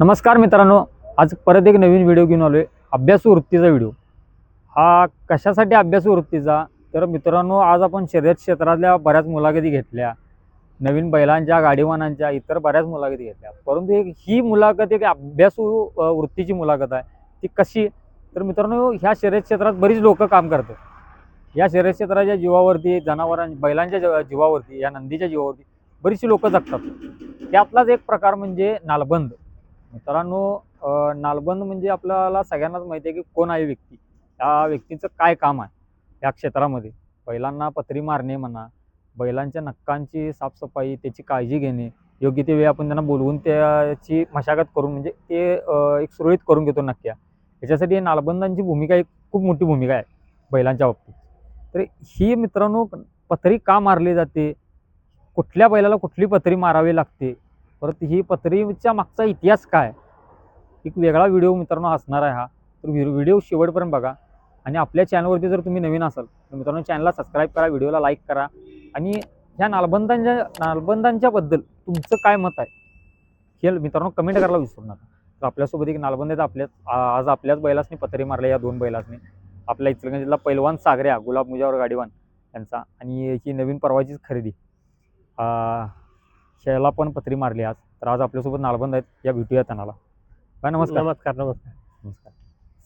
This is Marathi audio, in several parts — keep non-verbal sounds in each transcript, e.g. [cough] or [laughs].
नमस्कार मित्रांनो आज परत एक नवीन व्हिडिओ घेऊन आलो अभ्यासू वृत्तीचा व्हिडिओ हा कशासाठी अभ्यासू वृत्तीचा तर मित्रांनो आज आपण शर्यत क्षेत्रातल्या बऱ्याच मुलाखती घेतल्या. नवीन बैलांच्या गाडीवानांच्या इतर बऱ्याच मुलाखती घेतल्या. परंतु एक ही मुलाखत एक अभ्यासू वृत्तीची मुलाखत आहे. ती कशी? तर मित्रांनो ह्या शर्यत क्षेत्रात बरीच लोक काम करतात. या शर्यत क्षेत्राच्या जीवावरती जनावरां बैलांच्या जीवावरती या नंदीच्या जीवावरती बरीचशी लोकं जगतात. त्यातलाच एक प्रकार म्हणजे नालबंद. मित्रांनो नालबंद म्हणजे आपल्याला सगळ्यांनाच माहिती आहे की कोण आहे व्यक्ती? त्या व्यक्तीचं काय काम आहे या क्षेत्रामध्ये? बैलांना पत्री मारणे म्हणा बैलांच्या नक्कांची साफसफाई त्याची काळजी घेणे योग्य ते वेळी आपण त्यांना बोलवून त्याची मशागत करून म्हणजे ते एक सुरळीत करून घेतो नक्क्या. याच्यासाठी हे नालबंदांची भूमिका एक खूप मोठी भूमिका आहे बैलांच्या बाबतीत. तर ही मित्रांनो पत्री का मारली जाते? कुठल्या बैलाला कुठली पत्री मारावी लागते? परत ही पत्रीच्या मागचा इतिहास काय? एक वेगळा व्हिडिओ मित्रांनो असणार आहे हा. तर व्हिडिओ शेवटपर्यंत बघा. आणि आपल्या चॅनलवरती जर तुम्ही नवीन असाल तर मित्रांनो चॅनलला सबस्क्राईब करा व्हिडिओला लाईक करा. आणि ह्या नालबंदांच्या नालबंदांच्याबद्दल तुमचं काय मत आहे? हे मित्रांनो कमेंट करायला विसरू नका. तर आपल्यासोबत एक नालबंद आहेत आपल्याच आज आपल्याच बैलासनी पत्री मारले या दोन बैलासनी. आपल्या इचलगंज जिल्हा पैलवान सागऱ्या गुलाब मुजावर गाडीवान यांचा. आणि ही नवीन परवाचीच खरेदी. ह्याला पण पत्री मारली आज. तर आज आपल्यासोबत नालबंद आहेत. या भेटूया त्यांना. काय नमस्कार. नमस्कार नमस्कार. नमस्कार.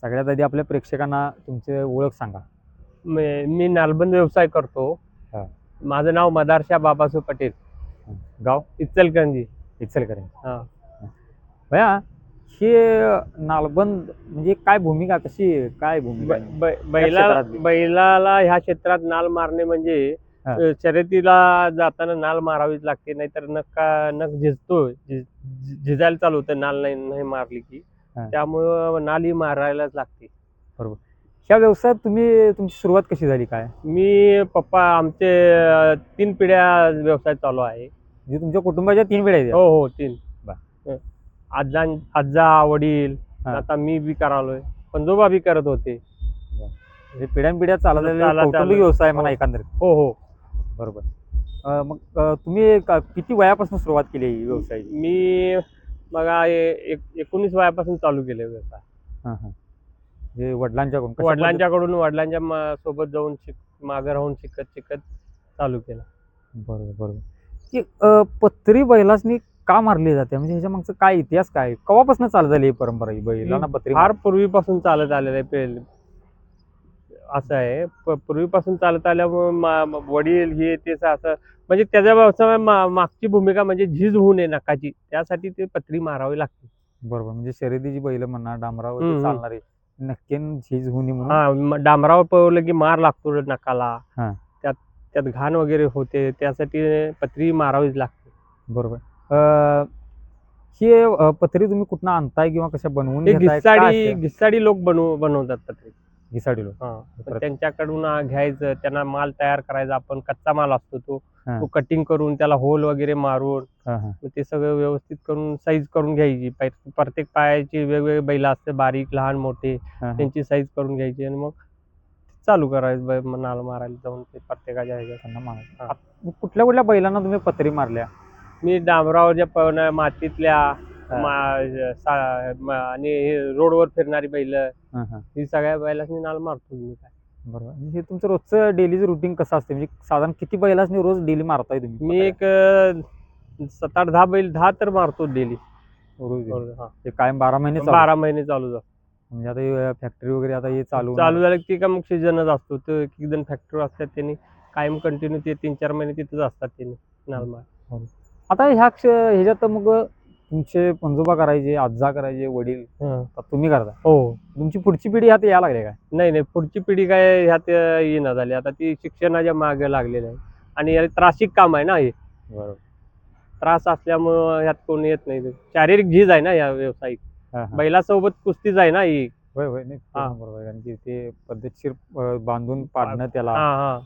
सगळ्यात आधी आपल्या प्रेक्षकांना तुमचे ओळख सांगा. मी मी नालबंद व्यवसाय करतो. हा. माझं नाव मदारशा बाबासू पटेल. गाव? इचलकरंजी. इचलकरंजी. हा. भया हे नालबंद म्हणजे काय भूमिका कशी? काय भूमिका बैला. बैलाला ह्या क्षेत्रात नाल मारणे म्हणजे शर्यतीला जाताना नाल मारावीच लागते नाहीतर नख का नख झिजतो झिजायला चालू होतं नाल नाही मारली की. त्यामुळं नाल ही मारायलाच लागते. ह्या व्यवसायात तुम्ही तुमची सुरुवात कशी झाली काय? मी पप्पा आमचे तीन पिढ्या व्यवसाय चालू आहे. म्हणजे तुमच्या कुटुंबाच्या तीन पिढ्या आहेत? हो हो तीन. आजा आजा वडील. आता मी बी करालोय पंजोबा बी करत होते. म्हणजे पिढ्यानपिढ्या चालत आलेला चालत. व्यवसाय म्हणा हो. एकंदरीत. हो हो. बरोबर. मग तुम्ही किती वयापासून सुरुवात केली व्यवसाय मी बघा ए- एक- एकोणीस वयापासून चालू केले व्यवसाय. हां हां. म्हणजे वडिलांच्याकडून वडिलांच्याकडून वडिलांच्या सोबत जाऊन शिक मागं राहून शिकत शिकत चालू केलं. बरोबर बरोबर. की पत्री बैलासनी का मारली जाते? म्हणजे ह्याच्या मागचं काय इतिहास काय? कवापासून चालत झाली ही परंपरा ही बैलांना पत्री फार पूर्वीपासून चालत आलेलं आहे असं आहे. प- पूर्वीपासून चालत आल्यामुळे मा- वडील हे ते असं म्हणजे त्याच्या व्यवसाय मा- मागची भूमिका म्हणजे झीज होऊ नये नकाची. त्यासाठी ते पत्री मारावी लागते. बरोबर म्हणजे शर्यतीची बैल म्हणा डांबरावर. चालणारे नक्की झीज होणी म्हणून? हा म- डांबरावर पळवलं की मार लागतो नकाला. त्यात त्यात घाण वगैरे होते त्यासाठी पत्री मारावीच लागते. बरोबर. ही पत्री तुम्ही कुठनं आणताय किंवा कशा बनवून घिसाडी? घिसाडी लोक बनव बनवतात पत्री. घिसाडी लोक हा. तर प्रत- त्यांच्याकडून घ्यायचं त्यांना माल तयार करायचा आपण कच्चा माल असतो तो. तो कटिंग करून त्याला होल वगैरे मारून ते सगळं व्यवस्थित करून साईज करून घ्यायची. प्रत्येक पायाची वेगवेगळे बैल असते बारीक लहान मोठे. त्यांची साईज करून घ्यायची आणि मग चालू करायचं नाल मारायला जाऊन ते प्रत्येकाच्या ह्याच्यात. कुठल्या कुठल्या बैलांना तुम्ही पत्री मारल्या? मी डांबरावरच्या मातीतल्या. मा- सा- म- आणि हे रोडवर फिरणारी बैल हां हां. ही सगळ्या बैलांनी नाल मारतो मी काय. बरोबर. म्हणजे हे तुमचं रोजचं डेलीचं रुटीन कसं असतं? म्हणजे साधारण किती बैलासनी रोज डेली मारताय तुम्ही? मी एक अं, सात आठ दहा बैल दहा तर मारतो डेली रोज daily? हे. कायम बारा महिने चालू. बारा महिने चालू जातो. म्हणजे आता फॅक्टरी वगैरे आता हे चालू चालू झालं की का मग सीजनच असतो. तर एक जण फॅक्टरी असतात त्यांनी कायम कंटिन्यू ते तीन चार महिने तिथंच असतात त्यांनी नाल मार. आता ह्या क्ष ह्याच्यात मग तुमचे पंजोबा करायचे आजा करायचे वडील हं. आता तुम्ही करता. हो. तुमची पुढची पिढी ह्यात यायला लागली काय? नाही नाही पुढची पिढी काय ह्यात येणार झाली. आता ती शिक्षणाच्या मागे लागलेली आहे. आणि याला त्रासिक काम आहे ना हे. बरोबर. त्रास असल्यामुळं ह्यात कोण येत नाही. शारीरिक झीज आहे ना या व्यावसायिक. बैलासोबत कुस्तीच आहे ना ही. होय होय नाही हा. बरोबर आहे. कारण की ते पद्धतशीर अं, बांधून पाडणं त्याला. हा हा.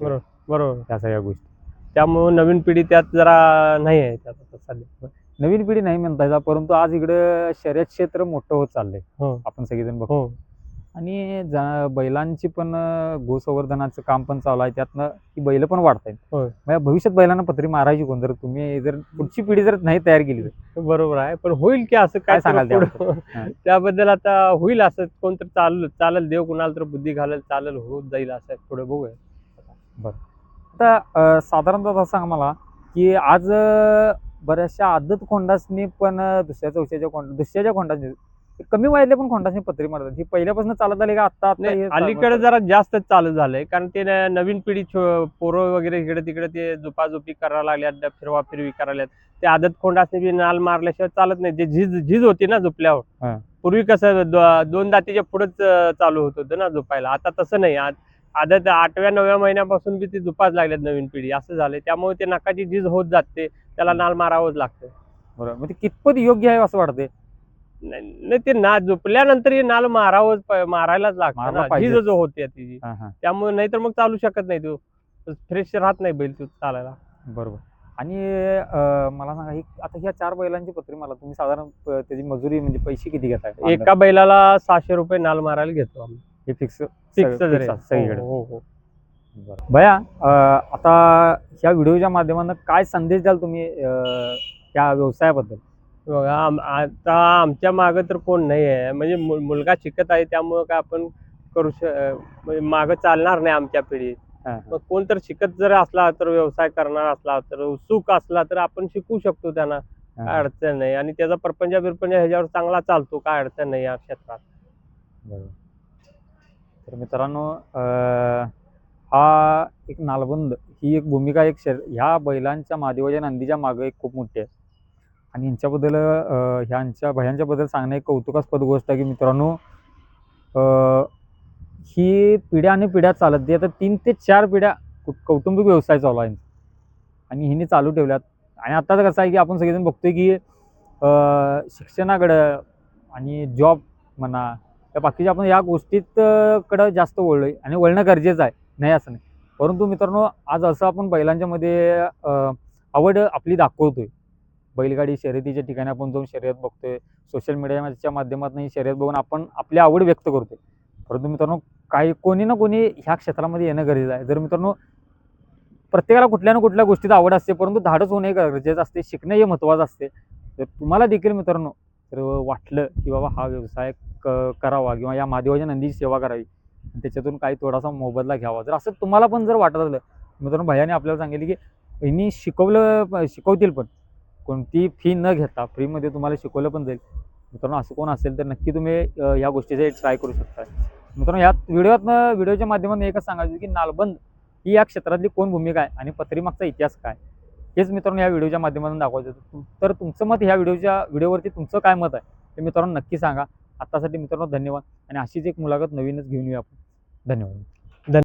बरोबर बरोबर. त्या सगळ्या गोष्टी. त्यामुळं नवीन पिढी त्यात जरा नाही आहे. त्यात आता सध्या. नवीन पिढी नाही म्हणता येतात परंतु आज इकडे शर्यत क्षेत्र मोठं होत चाललंय. हो. आपण सगळेजण बघतो. हो. आणि जा बैलांची पण अं, गोसंवर्धनाचं काम पण चालू आहे. त्यातनं ही बैल पण वाढत आहेत. होय. म्हणजे भविष्यात बैलांना पत्री मारायची कोण? जर तुम्ही जर पुढची पिढी जर नाही तयार केली तर. बरोबर आहे. पण होईल की असं काय काय सांगाल त्याबद्दल? हा. [laughs] आता होईल असं कोणतरी चाल चालेल देव कुणाला तर बुद्धी घालेल चालेल होत जाईल असं पुढे बघूया. आता अं, साधारणतः सांगा मला की आज अं, बऱ्याचशा आदत खोंडासनी पण दुसऱ्या चौथ्याच्या खोंड दुसऱ्याच्या खोंडासनी कमी वयातल्या पण खोंडासनी पत्री मारतात. ही पहिल्यापासून चालत आली का आता अलीकडे जरा जास्त चालू झालंय. कारण ते नवीन पिढी पोरं वगैरे इकडे तिकडे ते झुपाझुपी करायला लागल्यात फिरवा फिरवी करायला ते आदत खोंडासने बी नाल मारल्याशिवाय चालत नाही. जे झीज झीज होती ना. झोपल्यावर. पूर्वी कसं दोन दातीच्या पुढेच चालू होत होतं ना झोपायला. आता तसं नाही. आज आदत आठव्या नवव्या महिन्यापासून बी ती झुपाच लागल्यात नवीन पिढी. असं झालंय. त्यामुळे ते नकाची झीज होत जाते. त्याला नाल मारावंच लागतं. बरोबर म्हणजे कितपत योग्य आहे असं वाटतंय? नाही नाही, ते ना झोपल्यानंतर हे नाल मारावंच प- मारायलाच लागतं मारला ना. पाहिजे. झीज जो होते तिची हा हा. त्यामुळे नाहीतर मग चालू शकत नाही तो. फ्रेश राहत नाही बैल तो चालायला. बरोबर. आणि अं, मला सांगा ही आता ह्या चार बैलांची पत्री मला तुम्ही साधारण त्याची मजुरी म्हणजे पैसे किती घेताय? एका बैलाला सहाशे रुपये नाल मारायला घेतो आम्ही. हे फिक्स फिक्स सगळीकडे. हो हो. भया आता ह्या व्हिडिओच्या माध्यमातून काय संदेश द्याल तुम्ही अं, या व्यवसायाबद्दल? बघा आम- आता आमच्या मागं तर कोण नाही आहे. म्हणजे मु- मुलगा शिकत आहे त्यामुळं काय आपण करू श म्हणजे मागं चालणार नाही आमच्या पिढीत. मग कोण तर शिकत जर असला तर व्यवसाय करणार असला तर उत्सुक असला तर आपण शिकू शकतो त्यांना. काय अडचण नाही. आणि त्याचा परपंचा बिरपंचा ह्याच्यावर चांगला चालतो काय अडचण नाही या क्षेत्रात. बरोबर. तर मित्रांनो हा एक नालबंद ही एक भूमिका एक शर ह्या बैलांच्या महादेवाच्या नंदीच्या मागं एक खूप मोठी आहे. आणि यांच्याबद्दल ह्यांच्या भयांच्याबद्दल सांगणं एक कौतुकास्पद गोष्ट आहे की मित्रांनो ही पिढ्या आणि पिढ्या चालत ती आता तीन ते चार पिढ्या कौटुंबिक व्यवसाय चालू आहे आणि हिने चालू ठेवल्यात. आणि आता कसं आहे की आपण सगळेजण बघतोय की शिक्षणाकडं आणि जॉब म्हणा त्या बाकीच्या आपण या गोष्टीत कडं जास्त वळलोय. आणि वळणं गरजेचं आहे. नाही असं नाही. परंतु मित्रांनो आज असं आपण बैलांच्यामध्ये आवड आपली दाखवतोय. बैलगाडी शर्यतीच्या ठिकाणी आपण जाऊन शर्यत बघतोय. सोशल मीडियाच्या माध्यमातून शर्यत बघून आपण आपली आवड व्यक्त करतोय. परंतु मित्रांनो काही कोणी ना कोणी ह्या क्षेत्रामध्ये येणं गरजेचं आहे. जर मित्रांनो प्रत्येकाला कुठल्या ना कुठल्या गोष्टीत आवड असते परंतु धाडस होणे हे गरजेचं असते शिकणं हे महत्त्वाचं असते. तर तुम्हाला देखील मित्रांनो तर वाटलं की बाबा हा व्यवसाय क करावा किंवा या महादेवाच्या नंदीची सेवा करावी त्याच्यातून काही थोडासा मोबदला घ्यावा. जर असं तुम्हाला पण जर वाटत असलं मित्रांनो भैयाने आपल्याला सांगितले की यांनी शिकवलं शिकवतील पण. कोणती फी न घेता फ्रीमध्ये तुम्हाला शिकवलं पण जाईल. मित्रांनो असं कोण असेल तर नक्की तुम्ही या गोष्टीचे ट्राय करू शकता. मित्रांनो या व्हिडिओतनं व्हिडिओच्या माध्यमातून एकच सांगायचं की नालबंद ही या क्षेत्रातली कोण भूमिका आहे आणि पत्रीमागचा इतिहास काय? हेच मित्रांनो या व्हिडिओच्या माध्यमातून दाखवायचं. तर तुमचं मत ह्या व्हिडिओच्या व्हिडिओवरती तुमचं काय मत आहे? ते मित्रांनो नक्की सांगा. आत्तासाठी मित्रांनो धन्यवाद आणि अशीच एक मुलाखत नवीनच घेऊन येऊ आपण. धन्यवाद.